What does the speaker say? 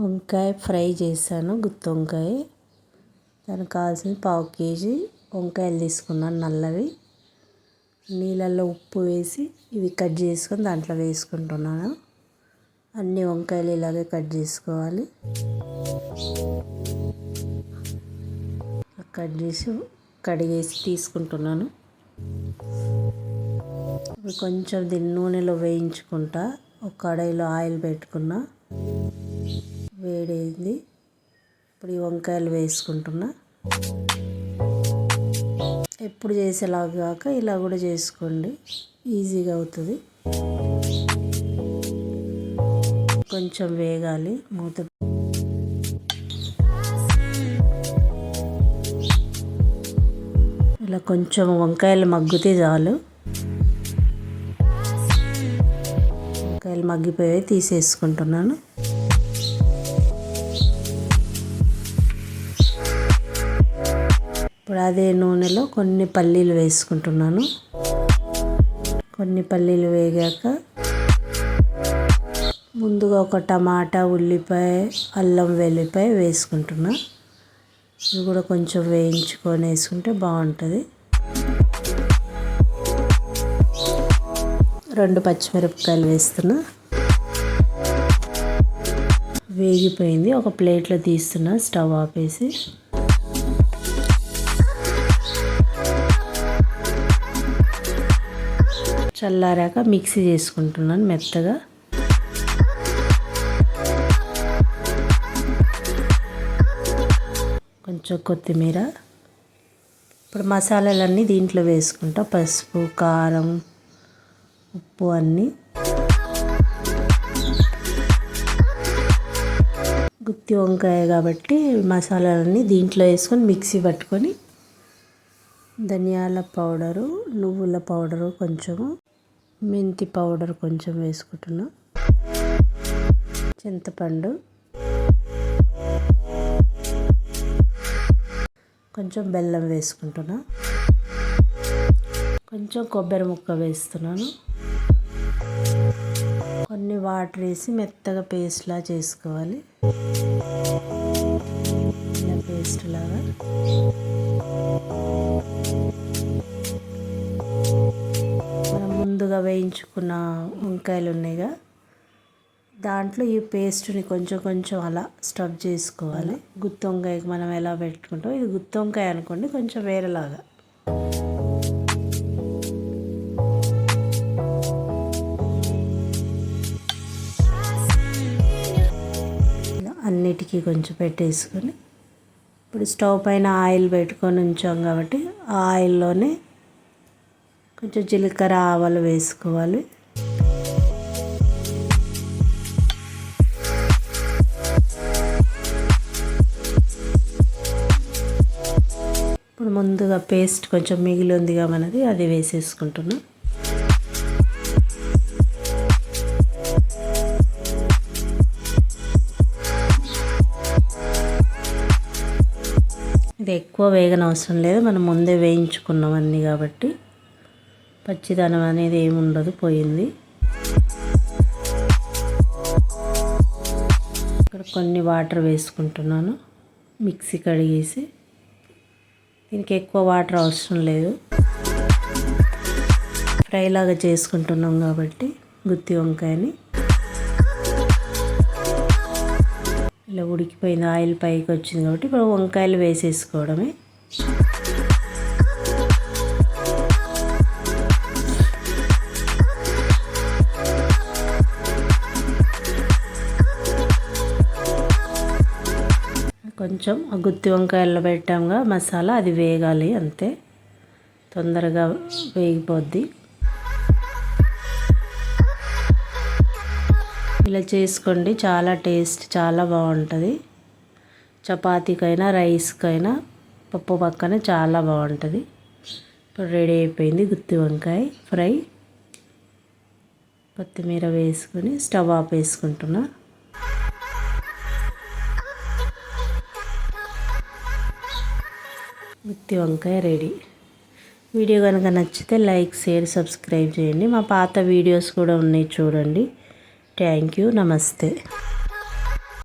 వంకాయ ఫ్రై చేశాను గుత్తి వంకాయ. దానికి కావాల్సిన పావు కేజీ వంకాయలు తీసుకున్నాను నల్లవి. నీళ్ళల్లో ఉప్పు వేసి ఇవి కట్ చేసుకొని దాంట్లో వేసుకుంటున్నాను. అన్ని వంకాయలు ఇలాగే కట్ చేసుకోవాలి. కట్ చేసి కడిగేసి తీసుకుంటున్నాను. కొంచెం దీన్ని నూనెలో వేయించుకుంటా. ఒక కడాయిలో ఆయిల్ పెట్టుకున్నా. వేడైంది. ఇప్పుడు ఈ వంకాయలు వేసుకుంటున్నా. ఎప్పుడు చేసేలాగా కాక ఇలా కూడా చేసుకోండి. ఈజీగా అవుతుంది. కొంచెం వేగాలి. మూత ఇలా కొంచెం వంకాయలు మగ్గితే చాలు. వంకాయలు మగ్గిపోయి తీసేసుకుంటున్నాను. ఇప్పుడు అదే నూనెలో కొన్ని పల్లీలు వేసుకుంటున్నాను. కొన్ని పల్లీలు వేగాక ముందుగా ఒక టమాటా ఉల్లిపాయ అల్లం వెల్లిపాయ వేసుకుంటున్నా. ఇవి కూడా కొంచెం వేయించుకొని వేసుకుంటే బాగుంటుంది. రెండు పచ్చిమిరపకాయలు వేస్తున్నా. వేగిపోయింది. ఒక ప్లేట్లో తీస్తున్నా. స్టవ్ ఆపేసి చల్లారాక మిక్సీ చేసుకుంటున్నాను మెత్తగా. కొంచెం కొత్తిమీర. ఇప్పుడు మసాలాలన్నీ దీంట్లో వేసుకుంటా. పసుపు కారం ఉప్పు అన్నీ. గుత్తి వంకాయ కాబట్టి మసాలాలన్నీ దీంట్లో వేసుకొని మిక్సీ పట్టుకొని ధనియాల పౌడరు నువ్వుల పౌడరు కొంచెము మెంతి పౌడర్ కొంచెం వేసుకుంటున్నా. చింతపండు. కొంచెం బెల్లం వేసుకుంటున్నా. కొంచెం కొబ్బరి ముక్క వేస్తున్నాను. కొన్ని వాటర్ వేసి మెత్తగా పేస్ట్లా చేసుకోవాలి. ఇలా పేస్ట్ లాగా. ముందుగా వేయించుకున్న వంకాయలు ఉన్నాయిగా. దాంట్లో ఈ పేస్ట్ని కొంచెం కొంచెం అలా స్టఫ్ చేసుకోవాలి. గుత్తి వంకాయకి మనం ఎలా పెట్టుకుంటాం ఇది గుత్తి వంకాయ అనుకోండి కొంచెం వేరేలాగా. అన్నిటికీ కొంచెం పెట్టేసుకొని ఇప్పుడు స్టవ్ పైన ఆయిల్ పెట్టుకొని ఉంచాం కాబట్టి ఆ ఆయిల్లోనే కొంచెం జీలకర్ర ఆవాలు వేసుకోవాలి. ఇప్పుడు ముందుగా పేస్ట్ కొంచెం మిగిలి ఉందిగా మనది అది వేసేసుకుంటున్నాం. ఇది ఎక్కువ వేగన అవసరం లేదు మనం ముందే వేయించుకున్నాం అన్నీ కాబట్టి. పచ్చిదనం అనేది ఏమి ఉండదు పోయింది. ఇక్కడ కొన్ని వాటర్ వేసుకుంటున్నాను మిక్సీ కడిగేసి. దీనికి ఎక్కువ వాటర్ అవసరం లేదు. ఫ్రై లాగా చేసుకుంటున్నాం కాబట్టి గుత్తి వంకాయని. ఇలా ఉడికిపోయింది ఆయిల్ పైకి వచ్చింది కాబట్టి ఇప్పుడు వంకాయలు వేసేసుకోవడమే. కొంచెం ఆ గుత్తి వంకాయల్లో పెట్టాముగా మసాలా అది వేగాలి అంతే. తొందరగా వేగిపోద్ది. ఇలా చేసుకోండి చాలా టేస్ట్ చాలా బాగుంటుంది. చపాతీకైనా రైస్కైనా పప్పు పక్కన చాలా బాగుంటుంది. ఇప్పుడు రెడీ అయిపోయింది గుత్తి వంకాయ ఫ్రై. కొత్తిమీర వేసుకొని స్టవ్ ఆఫ్ వేసుకుంటున్నా. గుత్తి వంకాయ రెడీ. వీడియో కనుక నచ్చితే లైక్ షేర్ సబ్స్క్రైబ్ చేయండి. మా పాత వీడియోస్ కూడా ఉన్నాయి చూడండి. Thank you. నమస్తే.